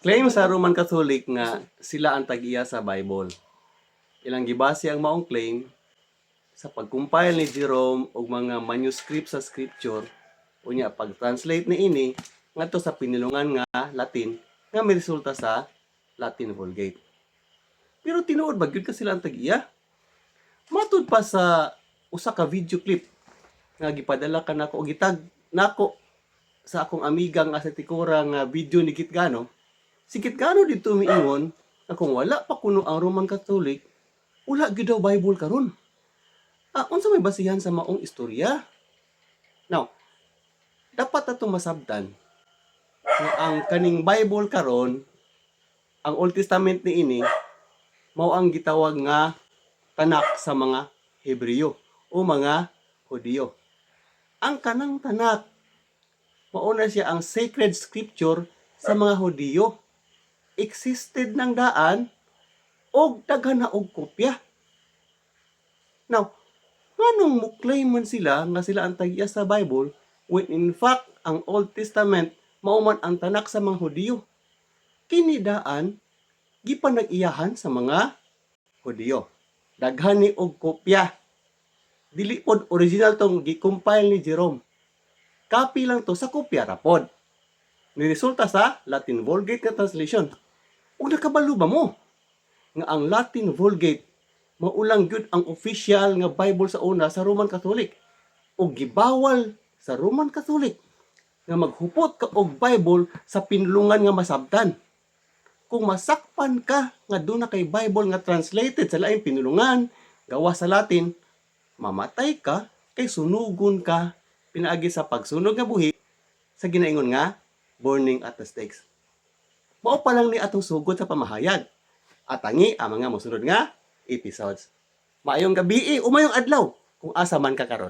Claim sa Roman Catholic nga sila ang tag-iya sa Bible. Ilang gibase ang maong claim sa pag-compile ni Jerome og mga manuscript sa scripture unya pag-translate ni ini ngadto sa pinilungan nga Latin nga may resulta sa Latin Vulgate. Pero tinuod ba gyud ka sila ang tag-iya? Matud pa sa usa ka video clip nga gipadala ka nako og gitag nako sa akong amiga nga sa Tikura nga video ni Kitgano si Kitgano dito miingon na kung wala pa kuno ang Roman Catholic wala gyud daw Bible karon ah unsa may basihan sa maong istorya now dapat ato masabdan nga ang kaning Bible karon ang Old Testament ni ini mao ang gitawag nga tanak sa mga Hebreo o mga Hudiyo. Ang kanang tanak mauna siya ang sacred scripture sa mga Hudiyo. Existed ng daan og daghan og kopya. Now, nganong claim man sila nga sila ang tagiya sa Bible when in fact ang Old Testament mao man ang tanak sa mga Hudiyo. Kini daan gipanag-iyahan sa mga Hudiyo. Daghan ni og kopya. Dili pod original tong gi-compile ni Jerome. Copy lang to sa kopya ra pod. Niresulta sa Latin Vulgate nga translation. Ug nakabalo ba mo nga ang Latin Vulgate maulang gyud ang official nga Bible sa una sa Roman Catholic ug gibawal sa Roman Catholic nga maghupot ka og Bible sa pinulungan nga masabtan kung masakpan ka nga doon na kay Bible nga translated sa laing pinulungan, gawa sa Latin, mamatay ka, kay sunugon ka, pinaagi sa pagsunog nga buhi, sa ginaingon nga, burning at the stakes. Mao pa lang ni atong sugod sa pamahayag. At ang mga mosunod nga episodes. Maayong gabi, umayong adlaw, kung asa man ka karon.